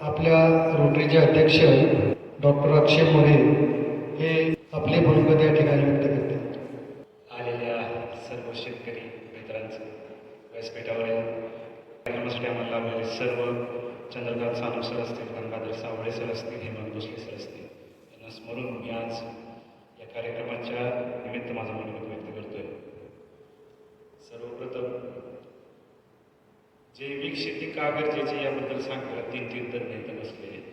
आपल्या रोटरीचे अध्यक्ष डॉक्टर अक्षय मोरे हे आपले मनोगत या ठिकाणी व्यक्त करते आलेल्या सर्व शेतकरी मित्रांचं व्यासपीठावरील कार्यक्रमासाठी आम्हाला लाभलेले सर्व चंद्रकांत सानू सर असतील गंगाधर सावळे सर असतील हेमंत भोसले सर असतील. त्यांना स्मरून मी आज या कार्यक्रमाच्या निमित्त माझं मनोगत व्यक्त करतोय सर्वप्रथम जैविक शेती का गरजेचे याबद्दल सांगतात तीन तीन तज्ञ इथं बसलेले आहेत.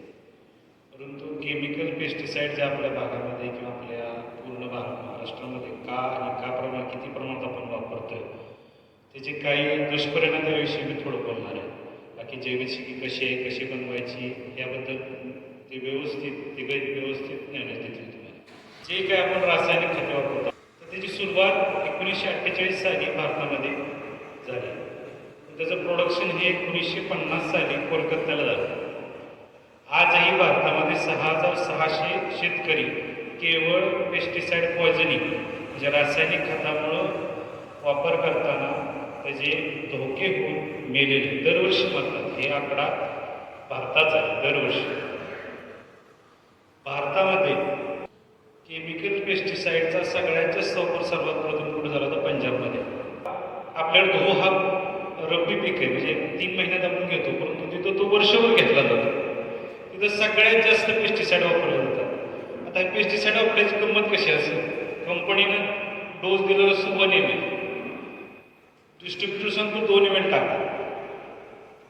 परंतु केमिकल पेस्टिसाईड जे आपल्या भागामध्ये किंवा आपल्या पूर्ण भाग महाराष्ट्रामध्ये का आणि का प्रमाण किती प्रमाणात आपण वापरतोय त्याचे काही दुष्परिणाम त्याविषयी मी थोडं बोलणार आहे. बाकी जैविक शेती कशी आहे कशी बनवायची याबद्दल ते व्यवस्थित ते व्यवस्थित निर्णय देतील तुम्हाला. जे काय आपण रासायनिक खते वापरतो तर त्याची सुरुवात एकोणीसशे अठ्ठेचाळीस साली भारतामध्ये झाली. त्याचं प्रोडक्शन हे एकोणीसशे पन्नास साली कोलकात्याला झालं. आजही भारतामध्ये सहा हजार सहाशे शेतकरी केवळ पेस्टिसाईड पॉयझनिंग म्हणजे रासायनिक खतामुळं वापर करताना त्याचे धोके होऊन मेलेले दरवर्षी मरतात हे आकडा भारताचा आहे दरवर्षी. भारतामध्ये केमिकल पेस्टिसाईडचा सगळ्यात जास्त वापर सर्वात प्रथम कुठे झाला होता? पंजाबमध्ये. आपल्याला गहू हा रब्बी पीक आहे म्हणजे तीन महिन्यात आपण घेतो परंतु तिथं तो वर्षभर घेतला जातो. तिथं सगळ्यात जास्त पेस्टिसाईड वापरले जातात. आता पेस्टिसाईड वापरायची किंमत कशी असेल? कंपनीनं डोस दिलेला असतो वन एम एल डिस्ट्रीब्युटर सांगतो दोन एम एल टाका.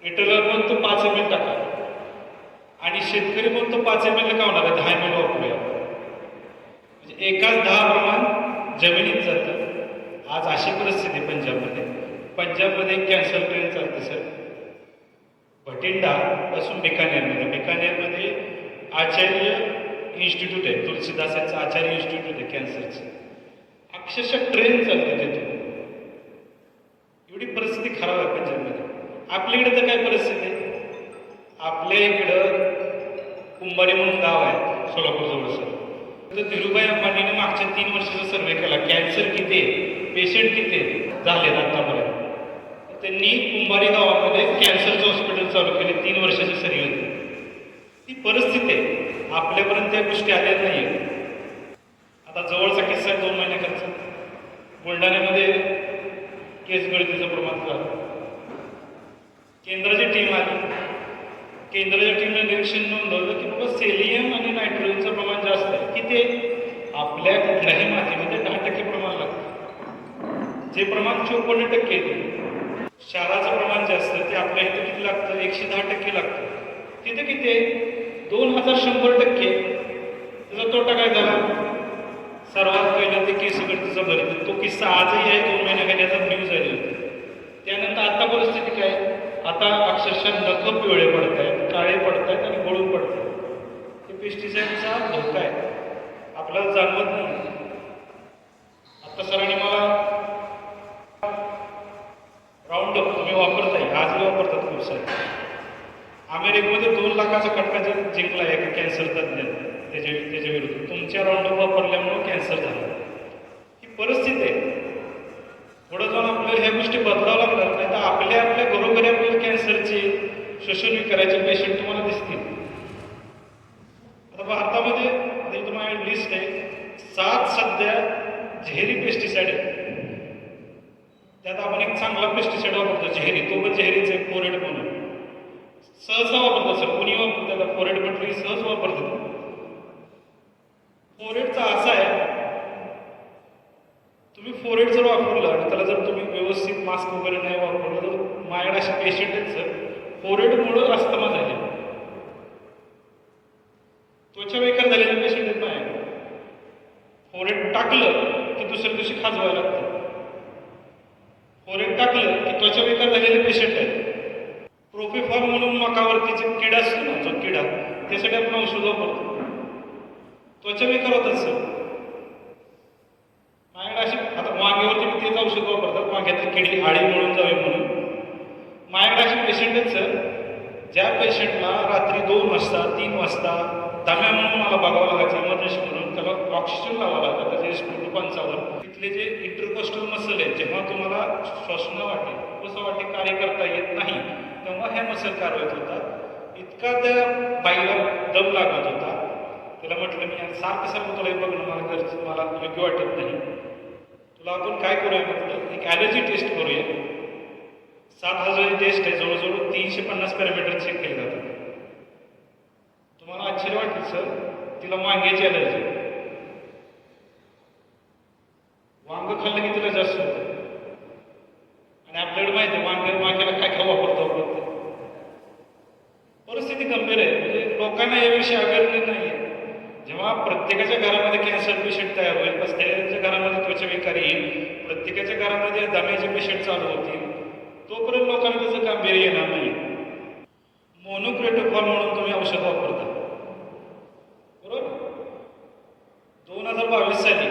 रिटेलर म्हणतो पाच एम एल टाका. आणि शेतकरी म्हणतो पाच एम एल का होणार आहे दहा एम एल वापरूया. म्हणजे एकाच दहा प्रमाण जमिनीत जातं. आज अशी परिस्थिती पंजाबमध्ये. पंजाबमध्ये कॅन्सल कॅन्सर ट्रेन चालते सर. भटिंडा पासून बिकानेरमध्ये. बिकानेरमध्ये आचार्य इन्स्टिट्यूट आहे तुलसीदासांचं आचार्य इन्स्टिट्यूट आहे कॅन्सरचं. अक्षरशः ट्रेन चालते तिथून. एवढी परिस्थिती खराब आहे पंजाबमध्ये. आपल्या इकडे तर काय परिस्थिती? आहे आपल्या इकडं कुंभारी म्हणून गाव आहे सोलापूरजवळ सर. तर धीरूभाई अंबानीने मागच्या तीन वर्षाचा सर्वे केला. कॅन्सर किती आहे? पेशंट किती आहे? झाले आतापर्यंत. त्यांनी कुंभारी गावामध्ये कॅन्सरचं हॉस्पिटल चालू केले. तीन वर्षाची सरी होती. ती परिस्थिती आहे. आपल्यापर्यंत त्या गोष्टी आल्या नाही आता जवळचा किस्सा आहे दोन महिन्याकरचा बुलढाण्यामध्ये केस गळतीचं प्रमाण झालं. केंद्राची टीम आली. केंद्राच्या टीमने निरीक्षण नोंदवलं की बाबा सेलियम आणि नायट्रोजनचं प्रमाण जास्त आहे. की ते आपल्या कुठल्याही मातीमध्ये दहा टक्के प्रमाण लागतं. जे प्रमाण चोपन्न टक्के येते क्षाराचं प्रमाण जास्त ते आपल्या इथं किती लागतं? एकशे दहा टक्के लागतं. तिथे किती आहे? दोन हजार शंभर टक्के. त्याचा तोटा काय झाला? सर्वात पहिला ते केस गळतीचा भरत तो किस्सा आजही आहे दोन महिन्याखाली आता न्यूज आली होती. त्यानंतर आता परिस्थिती काय? आता अक्षरशः नख पिवळे पडत आहेत काळे पडत आहेत आणि गळून पडत आहेत हे पेस्टिसाईडचा धोका आहे. आपल्याला जाणवत नाही. आता सरांनी मला राऊंड अप तुम्ही वापरताय आजही वापरतात खूप सारे अमेरिकेमध्ये कटका लाखाचा जिंकला एक कॅन्सर तज्ज्ञ त्याच्या त्याच्या विरुद्ध. तुमच्या राऊंड वापरल्यामुळे कॅन्सर झाला. ही परिस्थिती आहे. पुढे जाऊन आपल्याला ह्या गोष्टी बदलावं लागणार नाही तर आपल्या आपल्या घरोघरी आपल्याला कॅन्सरची शोषण करायचे पेशंट तुम्हाला दिसतील. आता भारतामध्ये आता लिस्ट आहे. सात सध्या झेरी पेस्टिसाईड आहे त्यात आपण एक चांगला पेस्टिसाईड वापरतो झेरी. तो पण झेरीचे कोरेट म्हणून. सहसा वापरतो सर कोणी वापरतो त्याला फोरेड म्हटलं सहज वापरतात. फोरेटचा असा आहे. तुम्ही फोरेट जर वापरला आणि त्याला जर तुम्ही व्यवस्थित मास्क वगैरे नाही वापरलं तर माझ्याकडे असे पेशंट आहेत सर फोरेटमुळं अस्थमा झाले. त्वचा बेकार झालेले पेशंट आहेत माझ्याकडे. फोरेट टाकलं की दुसऱ्या दिवशी खाजवायला लागतं. फोरेट टाकलं की त्वचा बेकार झालेले पेशंट आहेत. प्रोफेफॉर्म म्हणून मकावरतीचे किडा असतो ना किडा त्यासाठी आपण औषध वापरतो. त्वचा मी होतात सर. माझ्याकडे असे आता वांग्यावरती मी तेच औषध वापरतात. वांग्यातली किडली आळी म्हणून जावे म्हणून. माझ्याकडे असे पेशंट आहेत सर. ज्या पेशंटला रात्री दोन वाजता तीन वाजता दम्या म्हणून मला बघावं लागायचं इमर्जन्सी म्हणून त्याला ऑक्सिजन लावावं लागतं. त्याचे स्फोट पंचावर. तिथले जे इंटरकोस्टल मसल आहेत जेव्हा तुम्हाला श्वसन वाटेल कसं वाटे कार्य करता येत नाही तेव्हा ह्या मसल कारवाईत होतात. इतका त्या बाईला दम लागत होता. तिला म्हटलं मी सारखं सारखं तुला हे बघणं मला गरज मला योग्य वाटत नाही. तुला आपण काय करूया? म्हटलं एक ॲलर्जी टेस्ट करूया. सात हजार टेस्ट आहे जवळजवळ तीनशे पन्नास पॅरामीटर चेक केले जातात. तुम्हाला आश्चर्य वाटेल सर तिला वांग्याची ॲलर्जी वांग खाल्लं की तिला जास्त होतं. आणि आपल्याकडे माहिती आहे वांगे वांग्याला काय खाऊ वापरतो आपण? परिस्थिती गंभीर आहे. म्हणजे लोकांना याविषयी अवेअरनेस नाही आहे जेव्हा प्रत्येकाच्या घरामध्ये कॅन्सर पेशंट तयार होईल प्रत्येकाच्या घरामध्ये त्वचाविकारी येईल प्रत्येकाच्या घरामध्ये दम्याचे पेशंट चालू होतील तोपर्यंत लोकांना त्याचं गांभीर्य येणार नाही मोनोक्रेटोफॉल म्हणून तुम्ही औषध वापरता. बरोबर? दोन हजार बावीस साली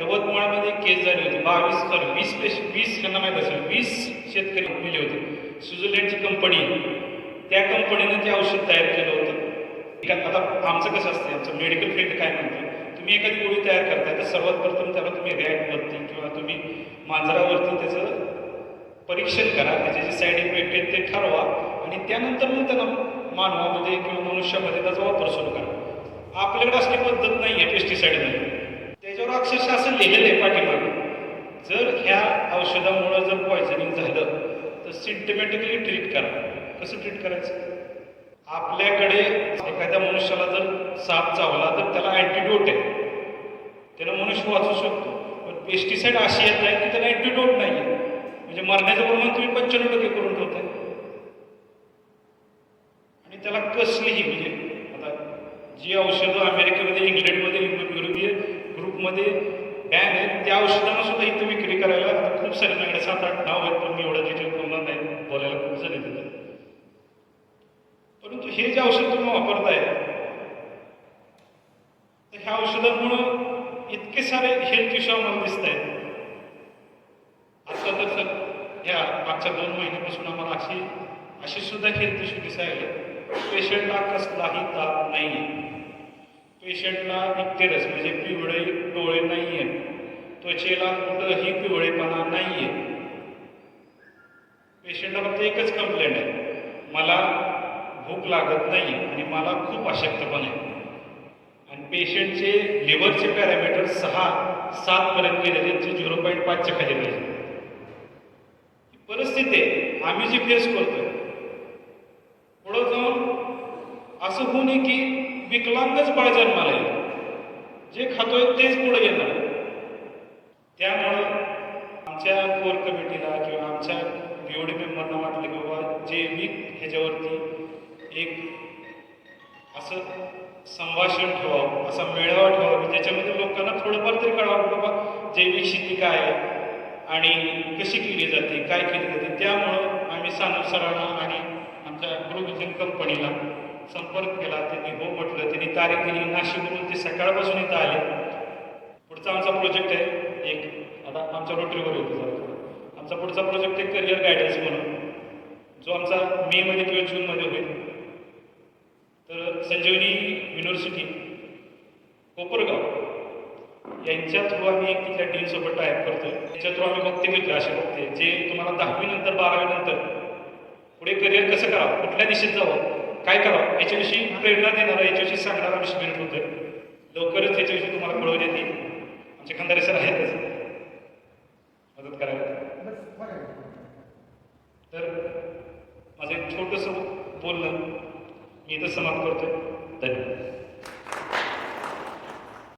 यवतमाळमध्ये केस झाली होती. बावीस सॉरी वीस पेश वीस त्यांना माहीत असेल वीस शेतकरी मेले होते. स्वित्झर्लंडची कंपनी आहे. त्या कंपनीनं ते औषध तयार केलं होतं. आता आमचं कसं असतं आमचं मेडिकल फील्ड काय म्हणतो तुम्ही एखादी गोळी तयार करताय तर सर्वात प्रथम त्याला तुम्ही रॅटवरती किंवा तुम्ही मांजरावरती त्याचं परीक्षण करा त्याचे जे साईड इफेक्ट आहेत ते ठरवा आणि त्यानंतर मग त्याला मानवामध्ये किंवा मनुष्यामध्ये त्याचा वापर सुरू करा. आपल्याकडे असली पद्धत नाही आहे पेस्टिसाईडमध्ये त्याच्यावर अक्षरशः असं लिहिलेलं आहे पाठीमागे. जर ह्या औषधामुळं जर पॉयझनिंग झालं तर सिस्टमॅटिकली ट्रीट करा. कसं ट्रीट करायचं? आपल्याकडे एखाद्या मनुष्याला जर साप चावला तर त्याला अँटीडोट आहे. त्याला मनुष्य वाचू शकतो. पण पेस्टिसाईड अशी येत आहे की त्याला अँटीडोट नाही आहे. म्हणजे मरण्याचं प्रमाण तुम्ही पंच्याण्णव टक्के करून ठेवताय. आणि त्याला कसलीही म्हणजे आता जी औषधं अमेरिकेमध्ये इंग्लंडमध्ये युरोपीय ग्रुपमध्ये बॅन आहेत त्या औषधांना सुद्धा इथं विक्री करायला खूप सारे सात आठ नाव आहेत पण मी एवढं डिटेल बोलणार नाही बोलायला खूप झाले तिथं परंतु हे जे औषध तुम्ही वापरताय तर ह्या औषधांमुळं इतके सारे हेल्थ इश्यू आम्हाला दिसत आहेत आता तर सर ह्या मागच्या दोन महिन्यापासून आम्हाला अशी अशी सुद्धा हेल्थ इश्यू दिसायला पेशंटला कसलाही ताप नाही आहे पेशंटला इक्तेरस म्हणजे पिवळे डोळे नाही आहेत त्वचेला कुठंही पिवळेपणा नाही आहे पेशंटला फक्त एकच कंप्लेंट आहे. मला भूक लागत नाही आणि मला खूप अशक्तपण आहे. आणि पेशंटचे लिव्हरचे पॅरामीटर सहा सातपर्यंत गेले त्यांचे झिरो पॉईंट पाचच्या खाली पाहिजे परिस्थिती आम्ही जी फेस करतोय पुढं जाऊन असं होऊ नये की विकलांगच बाळ जन्माला येईल. जे खातोय तेच पुढे येणार त्यामुळं आमच्या कोर कमिटीला किंवा आमच्या बीओडी मेंबरना वाटलं की बाबा जे मी ह्याच्यावरती एक असं संभाषण ठेवावं असा मेळावा ठेवावा की त्याच्यामध्ये लोकांना थोडंफार तरी कळावं बाबा जैविक शेती काय आहे आणि कशी केली जाते काय केली जाते. त्यामुळं आम्ही सानू सरांना आणि आमच्या ग्रुविजन कंपनीला संपर्क केला. त्यांनी हो म्हटलं त्यांनी तारीख दिली. नाशिकवरून ते सकाळपासून इथं आले. पुढचा आमचा प्रोजेक्ट आहे. एक आता आमच्या रोटरीवर येतो. आमचा पुढचा प्रोजेक्ट आहे करिअर गायडन्स म्हणून. जो आमचा मेमध्ये किंवा जूनमध्ये होईल. तर संजीवनी युनिव्हर्सिटी कोपरगाव. यांच्या थ्रू आम्ही एक तिथल्या डीनसोबत टायप करतो त्याच्या थ्रू आम्ही बघते घेतले असे बघते. जे तुम्हाला दहावीनंतर बारावीनंतर पुढे करिअर कसं करावं कुठल्या दिशेत जावं काय करावं याच्याविषयी प्रेरणा देणारा याच्याविषयी सांगणारा आम्ही शिबिर ठेवतोय लवकरच याच्याविषयी तुम्हाला कळवण्यात येईल आमचे खंदारे सर आहेतच मदत करायला तर माझं एक छोटंसं बोलणं इथं समाप्त करतोय धन्यवाद